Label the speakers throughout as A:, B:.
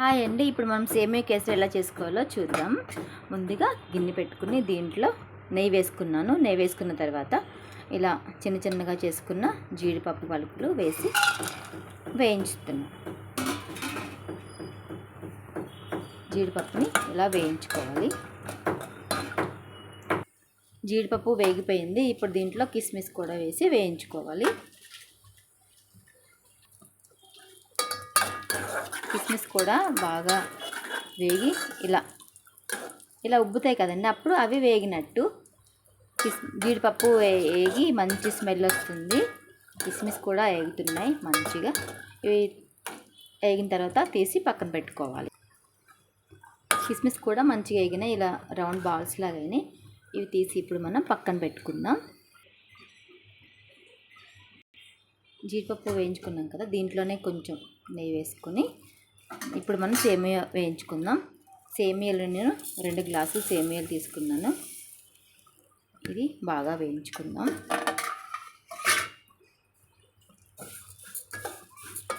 A: Hi అండి. ఇప్పుడు మనం సేమియా కేసరి ఎలా చేసుకోవాలో చూద్దాం. ముందుగా గిన్నె పెట్టుకుని దీంట్లో నెయ్యి వేసుకున్నాను. నెయ్యి వేసుకున్న తర్వాత ఇలా చిన్న చిన్నగా చేసుకున్న జీడిపప్పు పలుకులు వేసి వేయించుతున్నాను జీడిపప్పుని ఇలా వేయించుకోవాలి. జీడిపప్పు వేగిపోయింది. ఇప్పుడు దీంట్లో కిస్మిస్ కూడా వేసి వేయించుకోవాలి. కిస్మిస్ కూడా బాగా వేగి ఇలా ఇలా ఉబ్బుతాయి కదండి. అప్పుడు అవి వేగినట్టు కిస్ జీడిపప్పు వేగి మంచి స్మెల్ వస్తుంది. కిస్మిస్ కూడా వేగుతున్నాయి మంచిగా. ఇవి వేగిన తర్వాత తీసి పక్కన పెట్టుకోవాలి. కిస్మిస్ కూడా మంచిగా వేగినాయి ఇలా రౌండ్ బాల్స్ లాగా అయినాయి. ఇవి తీసి ఇప్పుడు మనం పక్కన పెట్టుకుందాం. జీడిపప్పు వేయించుకున్నాం కదా దీంట్లోనే కొంచెం నెయ్యి వేసుకొని ఇప్పుడు మనం సేమియా వేయించుకుందాం. సేమియాలు నేను రెండు గ్లాసులు సేమియాలు తీసుకున్నాను. ఇది బాగా వేయించుకుందాం.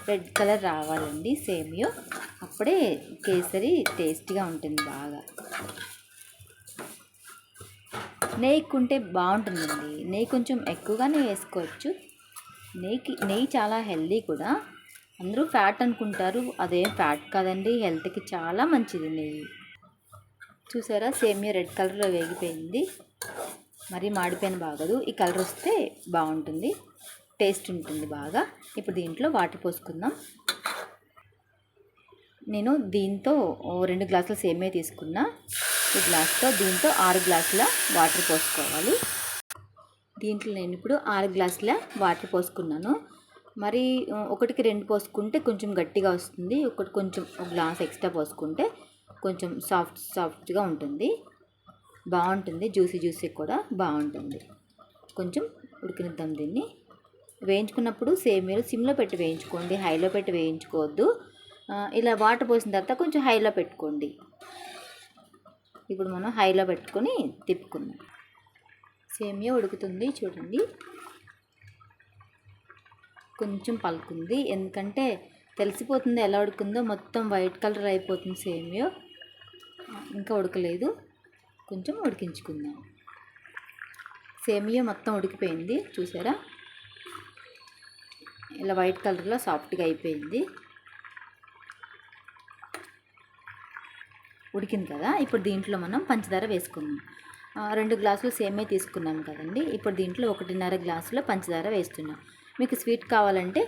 A: రెడ్ కలర్ రావాలండి సేమియా. అప్పుడే కేసరి టేస్టీగా ఉంటుంది బాగా. నెయ్యి ఉంటే బాగుంటుందండి. నెయ్యి కొంచెం ఎక్కువగానే వేసుకోవచ్చు. నెయ్యికి నెయ్యి చాలా హెల్దీ కూడా. అందరూ ఫ్యాట్ అనుకుంటారు. అదేం ఫ్యాట్ కాదండి. హెల్త్కి చాలా మంచిది నెయ్యి చూసారా? సేమియా రెడ్ కలర్లో వేగిపోయింది. మరి మాడిపోయిన బాగదు. ఈ కలర్ వస్తే బాగుంటుంది. టేస్ట్ ఉంటుంది బాగా. ఇప్పుడు దీంట్లో వాటర్ పోసుకుందాం. నేను దీంతో రెండు గ్లాసుల సేమియా తీసుకున్నా. ఈ గ్లాస్తో దీంతో ఆరు గ్లాసుల వాటర్ పోసుకోవాలి. దీంట్లో నేను ఇప్పుడు ఆరు గ్లాసుల వాటర్ పోసుకున్నాను. మరి ఒకటికి రెండు పోసుకుంటే కొంచెం గట్టిగా వస్తుంది. ఒకటి కొంచెం ఒక గ్లాస్ ఎక్స్ట్రా పోసుకుంటే కొంచెం సాఫ్ట్ సాఫ్ట్గా ఉంటుంది. బాగుంటుంది. జ్యూసీ జ్యూసీ కూడా బాగుంటుంది. కొంచెం ఉడికినిద్దాం దీన్ని. వేయించుకున్నప్పుడు సేమియాలు సిమ్లో పెట్టి వేయించుకోండి. హైలో పెట్టి వేయించుకోవద్దు. ఇలా వాటర్ పోసిన తర్వాత కొంచెం హైలో పెట్టుకోండి. ఇప్పుడు మనం హైలో పెట్టుకొని తిప్పుకుందాం. సేమియా ఉడుకుతుంది చూడండి. కొంచెం పలుకుంది. ఎందుకంటే తెలిసిపోతుంది ఎలా ఉడుకుందో. మొత్తం వైట్ కలర్ అయిపోతుంది సేమియో. ఇంకా ఉడకలేదు. కొంచెం ఉడికించుకుందాం. సేమియా మొత్తం ఉడికిపోయింది. చూసారా? ఇలా వైట్ కలర్లో సాఫ్ట్గా అయిపోయింది. ఉడికింది కదా. ఇప్పుడు దీంట్లో మనం పంచదార వేసుకుందాం. రెండు గ్లాసులు సేమే తీసుకున్నాం కదండి. ఇప్పుడు దీంట్లో ఒకటిన్నర గ్లాసులో పంచదార వేస్తున్నాం. మీకు స్వీట్ కావాలంటే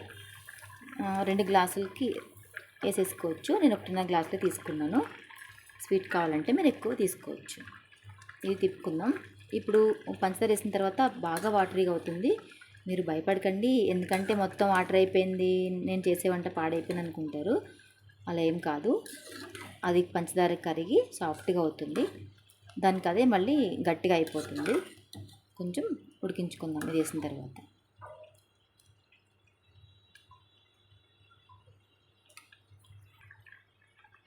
A: రెండు గ్లాసులకి వేసేసుకోవచ్చు. నేను ఒకటిన్నర గ్లాసులు తీసుకున్నాను. స్వీట్ కావాలంటే మీరు ఎక్కువ తీసుకోవచ్చు. ఇది తిప్పుకుందాం. ఇప్పుడు పంచదార వేసిన తర్వాత బాగా వాటరీగా అవుతుంది. మీరు భయపడకండి. ఎందుకంటే మొత్తం వాటర్ అయిపోయింది. నేను చేసే వంట పాడైపోయింది అనుకుంటారు. అలా ఏం కాదు. అది పంచదార కరిగి సాఫ్ట్గా అవుతుంది. దానికి అదే మళ్ళీ గట్టిగా అయిపోతుంది. కొంచెం ఉడికించుకుందాం. ఇది వేసిన తర్వాత.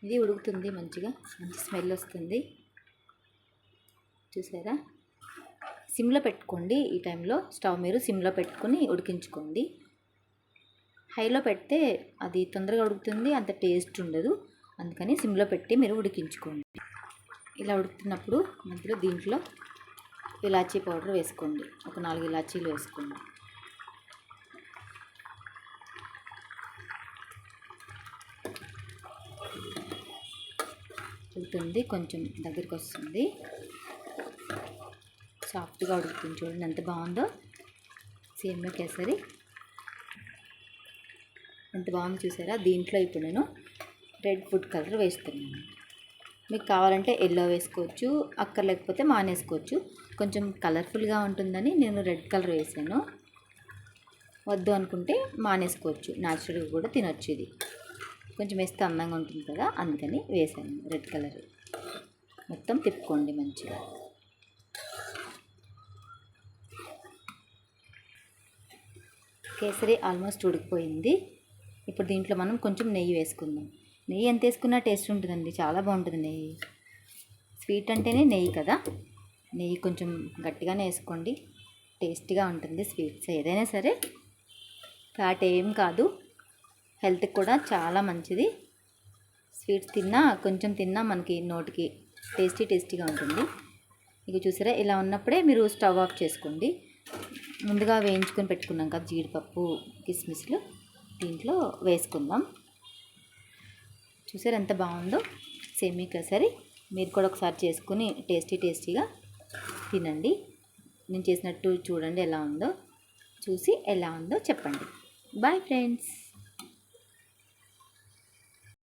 A: ఇది ఉడుకుతుంది మంచిగా. మంచి స్మెల్ వస్తుంది. చూసారా? సిమ్లో పెట్టుకోండి ఈ టైంలో. స్టవ్ మీరు సిమ్లో పెట్టుకొని ఉడికించుకోండి. హైలో పెడితే అది తొందరగా ఉడుకుతుంది అంత టేస్ట్ ఉండదు. అందుకని సిమ్లో పెట్టి మీరు ఉడికించుకోండి. ఇలా ఉడుకుతున్నప్పుడు మధ్యలో దీంట్లో ఇలాచీ పౌడర్ వేసుకోండి. ఒక నాలుగు ఇలాచీలు వేసుకోండి. ఉడుకుతుంది కొంచెం దగ్గరికి వస్తుంది సాఫ్ట్గా ఉడుకుతుంది చూడండి ఎంత బాగుందో. సేమ్ కేసరి. ఎంత బాగుంది చూసారా? దీంట్లో ఇప్పుడు నేను రెడ్ ఫుడ్ కలర్ వేస్తున్నాను. మీకు కావాలంటే ఎల్లో వేసుకోవచ్చు అక్కర్లేకపోతే మానేసుకోవచ్చు. కొంచెం కలర్ఫుల్గా ఉంటుందని నేను రెడ్ కలర్ వేసాను. వద్దు అనుకుంటే మానేసుకోవచ్చు న్యాచురల్గా కూడా తినొచ్చు ఇది. కొంచెం వేస్తే అందంగా ఉంటుంది కదా అందుకని వేసాను రెడ్ కలర్. మొత్తం తిప్పుకోండి మంచిగా. కేసరి ఆల్మోస్ట్ ఉడికిపోయింది. ఇప్పుడు దీంట్లో మనం కొంచెం నెయ్యి వేసుకుందాం. నెయ్యి ఎంత వేసుకున్నా టేస్ట్ ఉంటుందండి చాలా బాగుంటుంది నెయ్యి. స్వీట్ అంటేనే నెయ్యి కదా. నెయ్యి కొంచెం గట్టిగానే వేసుకోండి. టేస్టీగా ఉంటుంది స్వీట్స్ ఏదైనా సరే. ఫ్యాట్ ఏం కాదు. హెల్త్కి కూడా చాలా మంచిది. స్వీట్స్ తిన్నా కొంచెం తిన్నా మనకి నోటికి టేస్టీ టేస్టీగా ఉంటుంది. ఇక చూసారా ఇలా ఉన్నప్పుడే మీరు స్టవ్ ఆఫ్ చేసుకోండి. ముందుగా వేయించుకొని పెట్టుకున్నాం కదా జీడిపప్పు కిస్మిస్లు దీంట్లో వేసుకుందాం. చూసారు ఎంత బాగుందో? సేమీ కేసరి. మీరు కూడా ఒకసారి చేసుకుని టేస్టీ టేస్టీగా తినండి. నేను చేసినట్టు చూడండి ఎలా ఉందో. చూసి ఎలా ఉందో చెప్పండి. Bye friends.